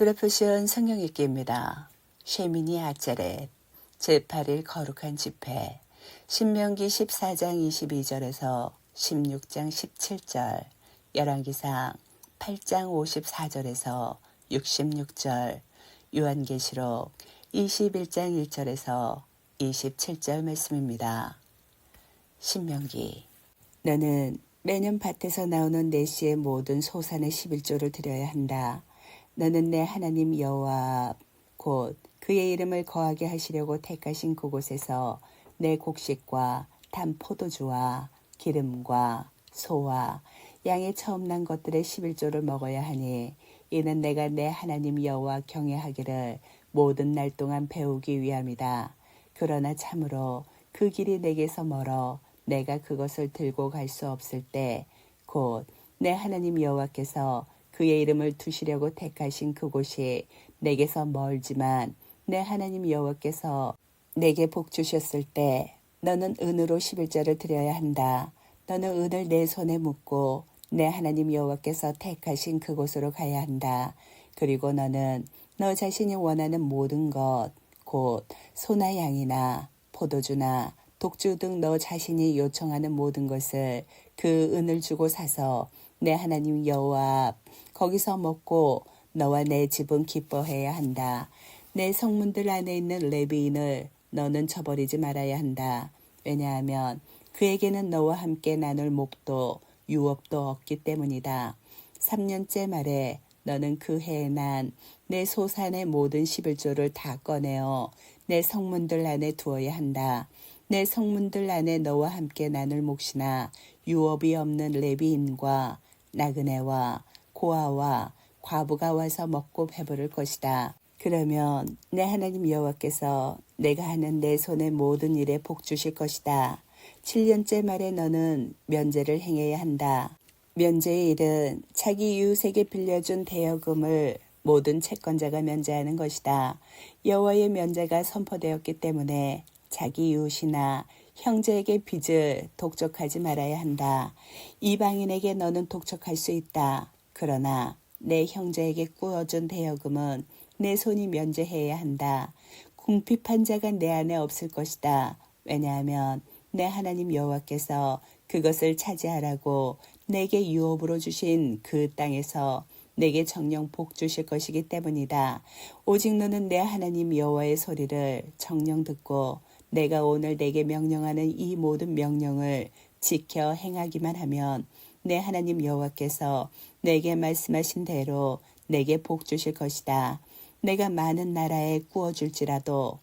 드레프시온 성경 읽기입니다. 쉐미니 아짜렛 제8일 거룩한 집회 신명기 14장 22절에서 16장 17절 열왕기상 8장 54절에서 66절 요한계시록 21장 1절에서 27절 말씀입니다. 신명기 너는 매년 밭에서 나오는 내시의 모든 소산의 11조를 드려야 한다. 너는 내 하나님 여호와 곧 그의 이름을 거하게 하시려고 택하신 그곳에서 내 곡식과 단 포도주와 기름과 소와 양의 처음 난 것들의 11조를 먹어야 하니 이는 내가 내 하나님 여호와 경외하기를 모든 날 동안 배우기 위함이다. 그러나 참으로 그 길이 내게서 멀어 내가 그것을 들고 갈 수 없을 때 곧 내 하나님 여호와께서 그의 이름을 두시려고 택하신 그곳이 내게서 멀지만 내 하나님 여호와께서 내게 복 주셨을 때 너는 은으로 11절을 드려야 한다. 너는 은을 내 손에 묻고 내 하나님 여호와께서 택하신 그곳으로 가야 한다. 그리고 너는 너 자신이 원하는 모든 것, 곧 소나 양이나 포도주나 독주 등 너 자신이 요청하는 모든 것을 그 은을 주고 사서 내 하나님 여호와 앞 거기서 먹고 너와 내 집은 기뻐해야 한다. 내 성문들 안에 있는 레비인을 너는 쳐버리지 말아야 한다. 왜냐하면 그에게는 너와 함께 나눌 목도 유업도 없기 때문이다. 3년째 말에 너는 그 해에 난 내 소산의 모든 11조를 다 꺼내어 내 성문들 안에 두어야 한다. 내 성문들 안에 너와 함께 나눌 몫이나 유업이 없는 레비인과 나그네와 고아와 과부가 와서 먹고 배부를 것이다. 그러면 내 하나님 여호와께서 내가 하는 내 손의 모든 일에 복 주실 것이다. 7년째 말에 너는 면제를 행해야 한다. 면제의 일은 자기 이웃에게 빌려준 대여금을 모든 채권자가 면제하는 것이다. 여호와의 면제가 선포되었기 때문에 자기 이웃이나 형제에게 빚을 독촉하지 말아야 한다. 이방인에게 너는 독촉할 수 있다. 그러나 내 형제에게 꾸어준 대여금은 내 손이 면제해야 한다. 궁핍한 자가 내 안에 없을 것이다. 왜냐하면 내 하나님 여호와께서 그것을 차지하라고 내게 유업으로 주신 그 땅에서 내게 정령 복 주실 것이기 때문이다. 오직 너는 내 하나님 여호와의 소리를 정령 듣고 내가 오늘 내게 명령하는 이 모든 명령을 지켜 행하기만 하면 내 하나님 여호와께서 내게 말씀하신 대로 내게 복 주실 것이다. 내가 많은 나라에 구워줄지라도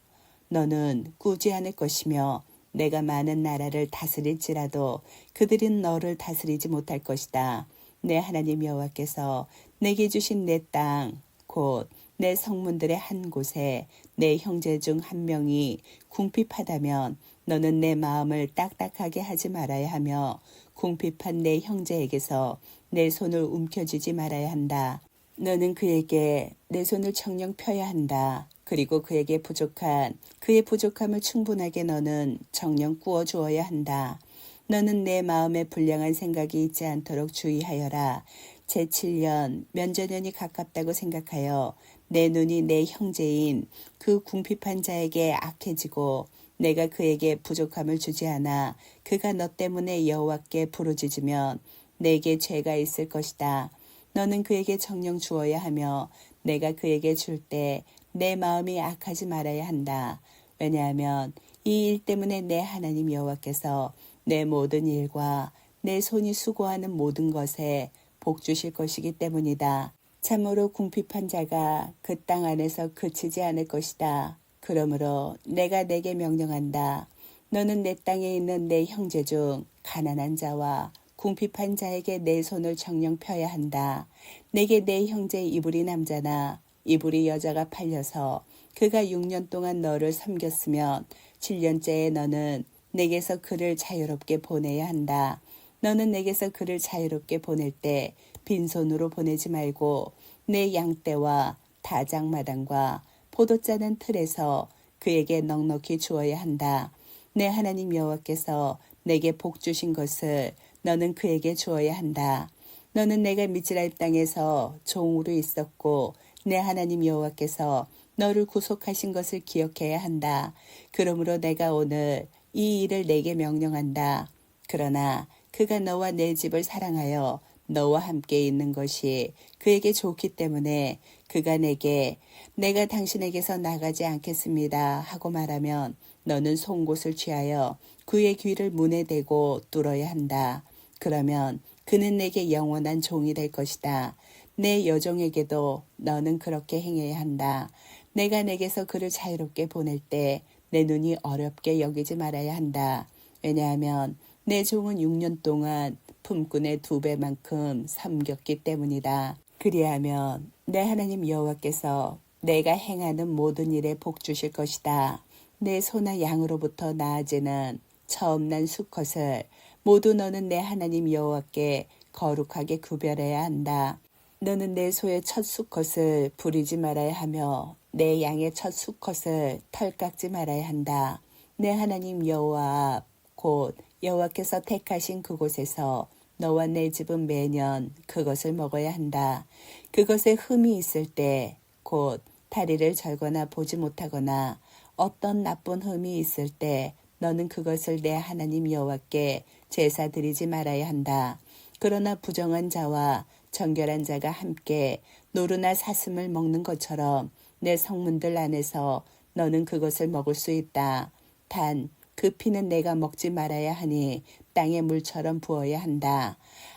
너는 꾸지 않을 것이며 내가 많은 나라를 다스릴지라도 그들은 너를 다스리지 못할 것이다. 내 하나님 여호와께서 내게 주신 내 땅, 곧 내 성문들의 한 곳에 내 형제 중 한 명이 궁핍하다면 너는 내 마음을 딱딱하게 하지 말아야 하며 궁핍한 내 형제에게서 내 손을 움켜쥐지 말아야 한다. 너는 그에게 내 손을 청령 펴야 한다. 그리고 그에게 부족한 그의 부족함을 충분하게 너는 정령 꾸어 주어야 한다. 너는 내 마음에 불량한 생각이 있지 않도록 주의하여라. 제7년 면제년이 가깝다고 생각하여 내 눈이 내 형제인 그 궁핍한 자에게 악해지고 내가 그에게 부족함을 주지 않아 그가 너 때문에 여호와께 부르짖으면 내게 죄가 있을 것이다. 너는 그에게 정령 주어야 하며 내가 그에게 줄 때 내 마음이 악하지 말아야 한다. 왜냐하면 이 일 때문에 내 하나님 여호와께서 내 모든 일과 내 손이 수고하는 모든 것에 복 주실 것이기 때문이다. 참으로 궁핍한 자가 그 땅 안에서 그치지 않을 것이다. 그러므로 내가 내게 명령한다. 너는 내 땅에 있는 내 형제 중 가난한 자와 궁핍한 자에게 내 손을 정령 펴야 한다. 내게 내 형제 이불이 남자나 이불이 여자가 팔려서 그가 6년 동안 너를 섬겼으면 7년째에 너는 내게서 그를 자유롭게 보내야 한다. 너는 내게서 그를 자유롭게 보낼 때 빈손으로 보내지 말고 내 양떼와 다장마당과 포도짜는 틀에서 그에게 넉넉히 주어야 한다. 내 하나님 여호와께서 내게 복 주신 것을 너는 그에게 주어야 한다. 너는 내가 미즈라입 땅에서 종으로 있었고 내 하나님 여호와께서 너를 구속하신 것을 기억해야 한다. 그러므로 내가 오늘 이 일을 내게 명령한다. 그러나 그가 너와 내 집을 사랑하여 너와 함께 있는 것이 그에게 좋기 때문에 그가 내게 내가 당신에게서 나가지 않겠습니다 하고 말하면 너는 송곳을 취하여 그의 귀를 문에 대고 뚫어야 한다. 그러면 그는 내게 영원한 종이 될 것이다. 내 여종에게도 너는 그렇게 행해야 한다. 내가 내게서 그를 자유롭게 보낼 때 내 눈이 어렵게 여기지 말아야 한다. 왜냐하면 내 종은 6년 동안 품꾼의 두 배만큼 섬겼기 때문이다. 그리하면 내 하나님 여호와께서 내가 행하는 모든 일에 복 주실 것이다. 내 소나 양으로부터 나아지는 처음 난 수컷을 모두 너는 내 하나님 여호와께 거룩하게 구별해야 한다. 너는 내 소의 첫 수컷을 부리지 말아야 하며 내 양의 첫 수컷을 털 깎지 말아야 한다. 내 하나님 여호와 곧 여호와께서 택하신 그곳에서 너와 내 집은 매년 그것을 먹어야 한다. 그것에 흠이 있을 때 곧 다리를 절거나 보지 못하거나 어떤 나쁜 흠이 있을 때 너는 그것을 내 하나님 여호와께 제사 드리지 말아야 한다. 그러나 부정한 자와 정결한 자가 함께 노루나 사슴을 먹는 것처럼 내 성문들 안에서 너는 그것을 먹을 수 있다. 단 그 피는 내가 먹지 말아야 하니 땅의 물처럼 부어야 한다.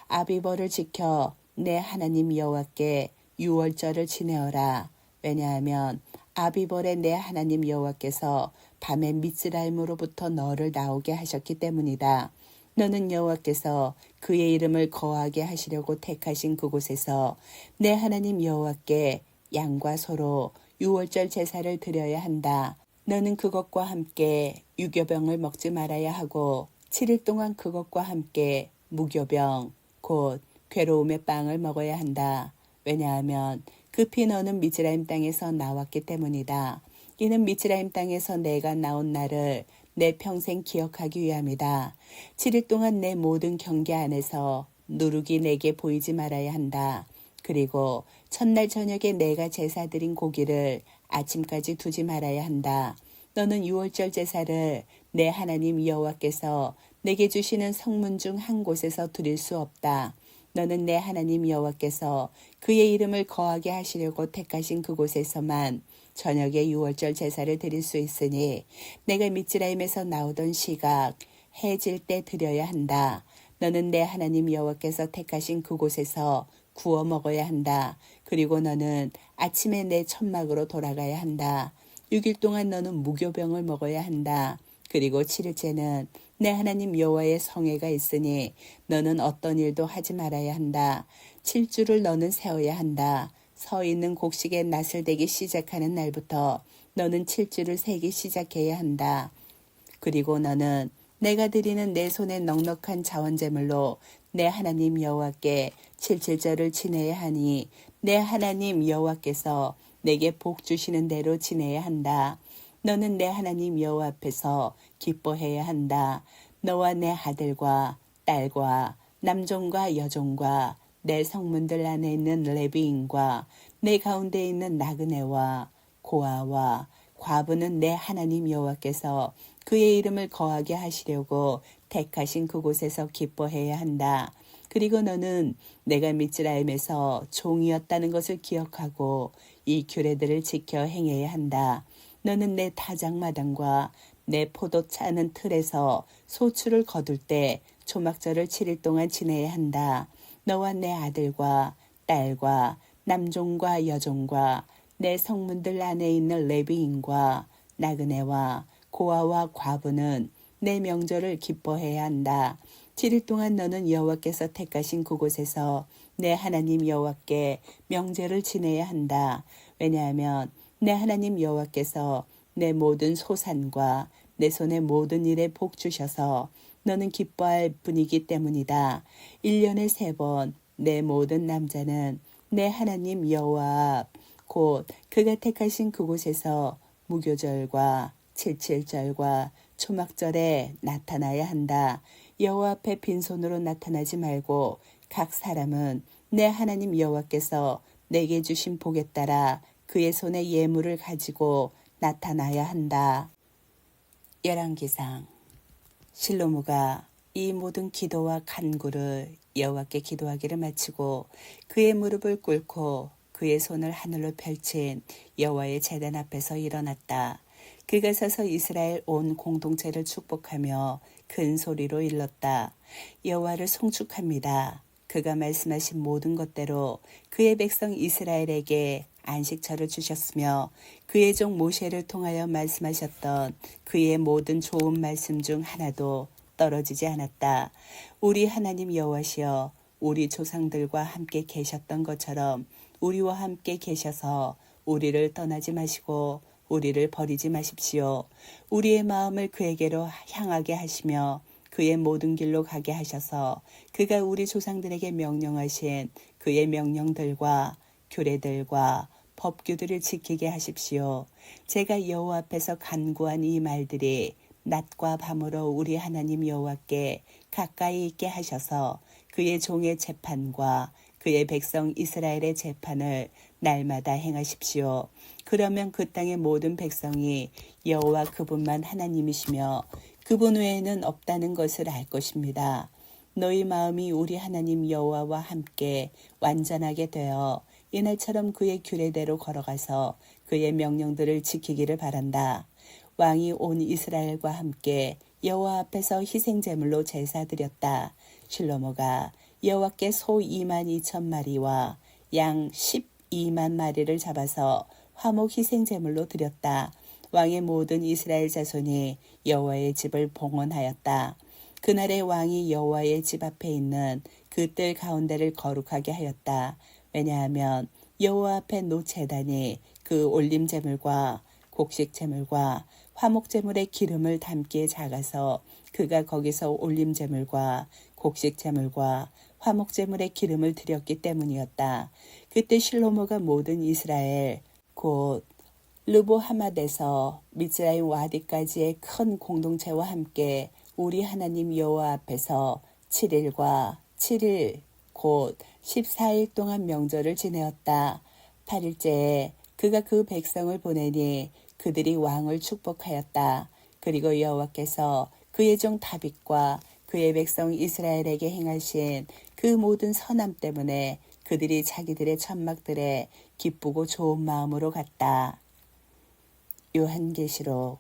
아비벌을 지켜 내 하나님 여호와께 유월절을 지내어라. 왜냐하면 아비벌의 내 하나님 여호와께서 밤에 미스라임으로부터 너를 나오게 하셨기 때문이다. 너는 여호와께서 그의 이름을 거하게 하시려고 택하신 그곳에서 내 하나님 여호와께 양과 소로 유월절 제사를 드려야 한다. 너는 그것과 함께 유교병을 먹지 말아야 하고 7일 동안 그것과 함께 무교병 곧 괴로움의 빵을 먹어야 한다. 왜냐하면 급히 너는 미즈라임 땅에서 나왔기 때문이다. 이는 미즈라임 땅에서 내가 나온 날을 내 평생 기억하기 위함이다. 7일 동안 내 모든 경계 안에서 누룩이 내게 보이지 말아야 한다. 그리고 첫날 저녁에 내가 제사 드린 고기를 아침까지 두지 말아야 한다. 너는 유월절 제사를 내 하나님 여호와께서 내게 주시는 성문 중 한 곳에서 드릴 수 없다. 너는 내 하나님 여호와께서 그의 이름을 거하게 하시려고 택하신 그곳에서만 저녁에 유월절 제사를 드릴 수 있으니 내가 미츠라임에서 나오던 시각 해질 때 드려야 한다. 너는 내 하나님 여호와께서 택하신 그곳에서 구워 먹어야 한다. 그리고 너는 아침에 내 천막으로 돌아가야 한다. 6일 동안 너는 무교병을 먹어야 한다. 그리고 7일째는 내 하나님 여호와의 성회가 있으니 너는 어떤 일도 하지 말아야 한다. 7주를 너는 세워야 한다. 서 있는 곡식에 낯을 대기 시작하는 날부터 너는 7주를 세기 시작해야 한다. 그리고 너는 내가 드리는 내 손에 넉넉한 자원제물로 내 하나님 여호와께 칠칠절을 지내야 하니 내 하나님 여호와께서 내게 복 주시는 대로 지내야 한다. 너는 내 하나님 여호와 앞에서 기뻐해야 한다. 너와 내 아들과 딸과 남종과 여종과 내 성문들 안에 있는 레비인과 내 가운데 있는 나그네와 고아와 과부는 내 하나님 여호와께서 그의 이름을 거하게 하시려고 택하신 그곳에서 기뻐해야 한다. 그리고 너는 내가 미츠라임에서 종이었다는 것을 기억하고 이 규례들을 지켜 행해야 한다. 너는 내 타작마당과 내 포도 차는 틀에서 소출을 거둘 때 초막절을 7일 동안 지내야 한다. 너와 내 아들과 딸과 남종과 여종과 내 성문들 안에 있는 레비인과 나그네와 고아와 과부는 내 명절을 기뻐해야 한다. 7일 동안 너는 여호와께서 택하신 그곳에서 내 하나님 여호와께 명제를 지내야 한다. 왜냐하면 내 하나님 여호와께서 내 모든 소산과 내 손의 모든 일에 복 주셔서 너는 기뻐할 분이기 때문이다. 1년에 세 번 내 모든 남자는 내 하나님 여호와 곧 그가 택하신 그곳에서 무교절과 칠칠절과 초막절에 나타나야 한다. 여호와 앞에 빈손으로 나타나지 말고 각 사람은 내 하나님 여호와께서 내게 주신 복에 따라 그의 손에 예물을 가지고 나타나야 한다. 열왕기상 실로무가 이 모든 기도와 간구를 여호와께 기도하기를 마치고 그의 무릎을 꿇고 그의 손을 하늘로 펼친 여호와의 제단 앞에서 일어났다. 그가 서서 이스라엘 온 공동체를 축복하며 큰 소리로 일렀다. 여호와를 송축합니다. 그가 말씀하신 모든 것대로 그의 백성 이스라엘에게 안식처를 주셨으며 그의 종 모세를 통하여 말씀하셨던 그의 모든 좋은 말씀 중 하나도 떨어지지 않았다. 우리 하나님 여호와시여 우리 조상들과 함께 계셨던 것처럼 우리와 함께 계셔서 우리를 떠나지 마시고 우리를 버리지 마십시오. 우리의 마음을 그에게로 향하게 하시며 그의 모든 길로 가게 하셔서 그가 우리 조상들에게 명령하신 그의 명령들과 규례들과 법규들을 지키게 하십시오. 제가 여호와 앞에서 간구한 이 말들이 낮과 밤으로 우리 하나님 여호와께 가까이 있게 하셔서 그의 종의 재판과 그의 백성 이스라엘의 재판을 날마다 행하십시오. 그러면 그 땅의 모든 백성이 여호와 그분만 하나님이시며 그분 외에는 없다는 것을 알 것입니다. 너희 마음이 우리 하나님 여호와와 함께 완전하게 되어 이날처럼 그의 규례대로 걸어가서 그의 명령들을 지키기를 바란다. 왕이 온 이스라엘과 함께 여호와 앞에서 희생 제물로 제사 드렸다. 실로모가 여호와께 소 2만 2천 마리와 양 12만 마리를 잡아서 화목 희생 제물로 드렸다. 왕의 모든 이스라엘 자손이 여호와의 집을 봉헌하였다. 그날의 왕이 여호와의 집 앞에 있는 그 뜰 가운데를 거룩하게 하였다. 왜냐하면 여호와 앞에 노 제단이 그 올림 제물과 곡식 제물과 화목 제물의 기름을 담기에 작아서 그가 거기서 올림 제물과 곡식 제물과 화목 제물의 기름을 드렸기 때문이었다. 그때 실로모가 모든 이스라엘 곧 르보하맛에서 미즈라임 와디까지의 큰 공동체와 함께 우리 하나님 여호와 앞에서 7일과 7일 곧 14일 동안 명절을 지내었다. 8일째에 그가 그 백성을 보내니 그들이 왕을 축복하였다. 그리고 여호와께서 그의 종 다윗과 그의 백성 이스라엘에게 행하신 그 모든 선함 때문에 그들이 자기들의 천막들에 기쁘고 좋은 마음으로 갔다. 요한계시록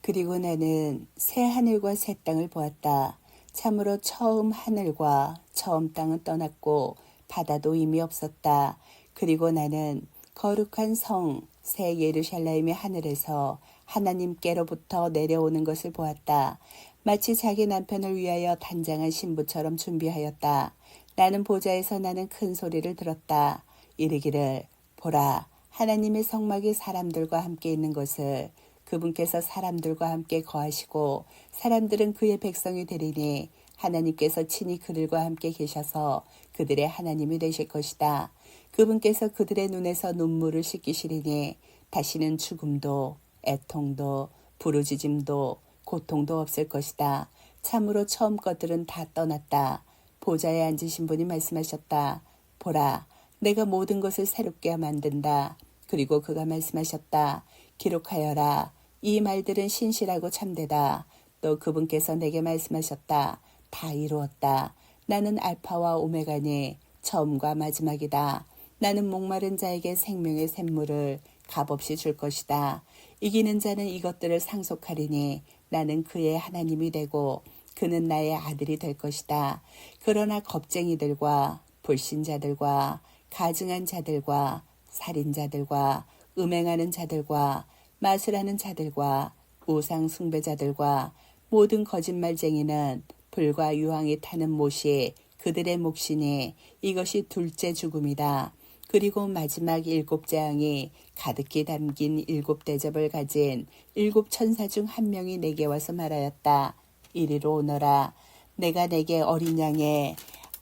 그리고 나는 새 하늘과 새 땅을 보았다. 참으로 처음 하늘과 처음 땅은 떠났고 바다도 이미 없었다. 그리고 나는 거룩한 성 새 예루살렘의 하늘에서 하나님께로부터 내려오는 것을 보았다. 마치 자기 남편을 위하여 단장한 신부처럼 준비하였다. 나는 보좌에서 나는 큰 소리를 들었다. 이르기를 보라 하나님의 성막이 사람들과 함께 있는 것을 그분께서 사람들과 함께 거하시고 사람들은 그의 백성이 되리니 하나님께서 친히 그들과 함께 계셔서 그들의 하나님이 되실 것이다. 그분께서 그들의 눈에서 눈물을 씻기시리니 다시는 죽음도 애통도 부르짖음도 고통도 없을 것이다. 참으로 처음 것들은 다 떠났다. 보좌에 앉으신 분이 말씀하셨다. 보라, 내가 모든 것을 새롭게 만든다. 그리고 그가 말씀하셨다. 기록하여라. 이 말들은 신실하고 참되다. 또 그분께서 내게 말씀하셨다. 다 이루었다. 나는 알파와 오메가니 처음과 마지막이다. 나는 목마른 자에게 생명의 샘물을 값없이 줄 것이다. 이기는 자는 이것들을 상속하리니 나는 그의 하나님이 되고 그는 나의 아들이 될 것이다. 그러나 겁쟁이들과 불신자들과 가증한 자들과 살인자들과 음행하는 자들과 마술하는 자들과 우상 숭배자들과 모든 거짓말쟁이는 불과 유황이 타는 못이 그들의 몫이니 이것이 둘째 죽음이다. 그리고 마지막 일곱 재앙이 가득히 담긴 일곱 대접을 가진 일곱 천사 중 한 명이 내게 와서 말하였다. 이리로 오너라. 내가 내게 어린 양의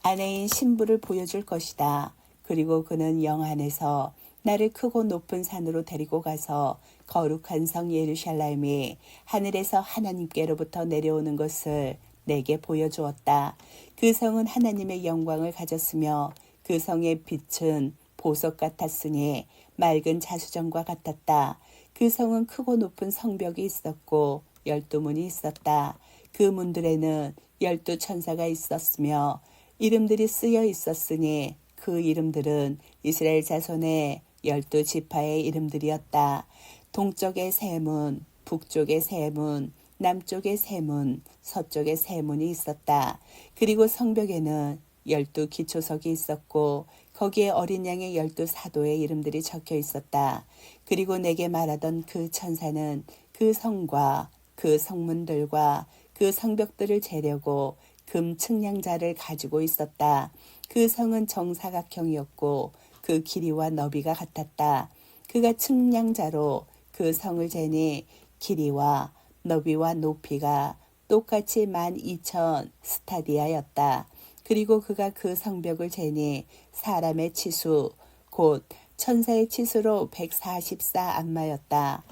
아내인 신부를 보여줄 것이다. 그리고 그는 영 안에서 나를 크고 높은 산으로 데리고 가서 거룩한 성 예루살렘이 하늘에서 하나님께로부터 내려오는 것을 내게 보여주었다. 그 성은 하나님의 영광을 가졌으며 그 성의 빛은 보석 같았으니 맑은 자수정과 같았다. 그 성은 크고 높은 성벽이 있었고 열두 문이 있었다. 그 문들에는 열두 천사가 있었으며 이름들이 쓰여 있었으니 그 이름들은 이스라엘 자손의 열두 지파의 이름들이었다. 동쪽의 세 문, 북쪽의 세 문, 남쪽의 세 문, 서쪽의 세 문이 있었다. 그리고 성벽에는 열두 기초석이 있었고 거기에 어린 양의 열두 사도의 이름들이 적혀 있었다. 그리고 내게 말하던 그 천사는 그 성과 그 성문들과 그 성벽들을 재려고 금 측량자를 가지고 있었다. 그 성은 정사각형이었고 그 길이와 너비가 같았다. 그가 측량자로 그 성을 재니 길이와 너비와 높이가 똑같이 만 이천 스타디아였다. 그리고 그가 그 성벽을 재니 사람의 치수 곧 천사의 치수로 144 안마였다.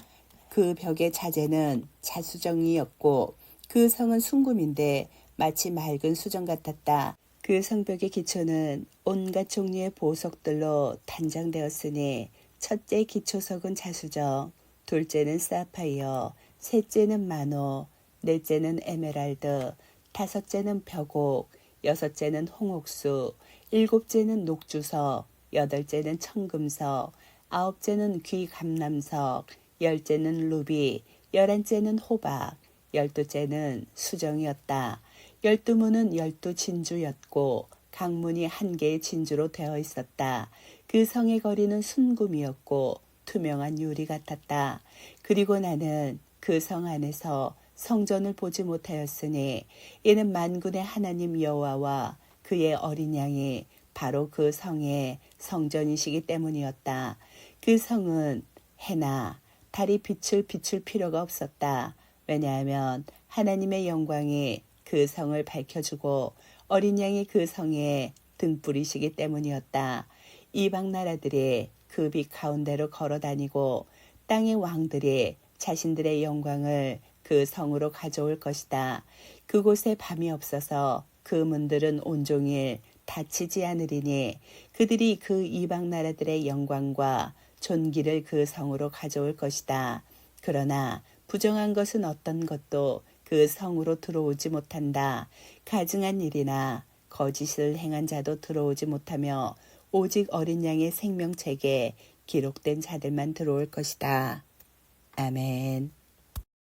그 벽의 자재는 자수정이었고 그 성은 순금인데 마치 맑은 수정 같았다. 그 성벽의 기초는 온갖 종류의 보석들로 단장되었으니 첫째 기초석은 자수정, 둘째는 사파이어, 셋째는 마노, 넷째는 에메랄드, 다섯째는 벽옥, 여섯째는 홍옥수, 일곱째는 녹주석, 여덟째는 청금석, 아홉째는 귀감남석, 열째는 루비, 열한째는 호박, 열두째는 수정이었다. 열두 문은 열두 진주였고 강문이 한 개의 진주로 되어 있었다. 그 성의 거리는 순금이었고 투명한 유리 같았다. 그리고 나는 그 성 안에서 성전을 보지 못하였으니 이는 만군의 하나님 여호와와 그의 어린 양이 바로 그 성의 성전이시기 때문이었다. 그 성은 해나 달이 빛을 비출 필요가 없었다. 왜냐하면 하나님의 영광이 그 성을 밝혀주고 어린 양이 그 성에 등불이시기 때문이었다. 이방 나라들이 그 빛 가운데로 걸어 다니고 땅의 왕들이 자신들의 영광을 그 성으로 가져올 것이다. 그곳에 밤이 없어서 그 문들은 온종일 닫히지 않으리니 그들이 그 이방 나라들의 영광과 존귀를 그 성으로 가져올 것이다. 그러나 부정한 것은 어떤 것도 그 성으로 들어오지 못한다. 가증한 일이나 거짓을 행한 자도 들어오지 못하며 오직 어린 양의 생명책에 기록된 자들만 들어올 것이다. 아멘.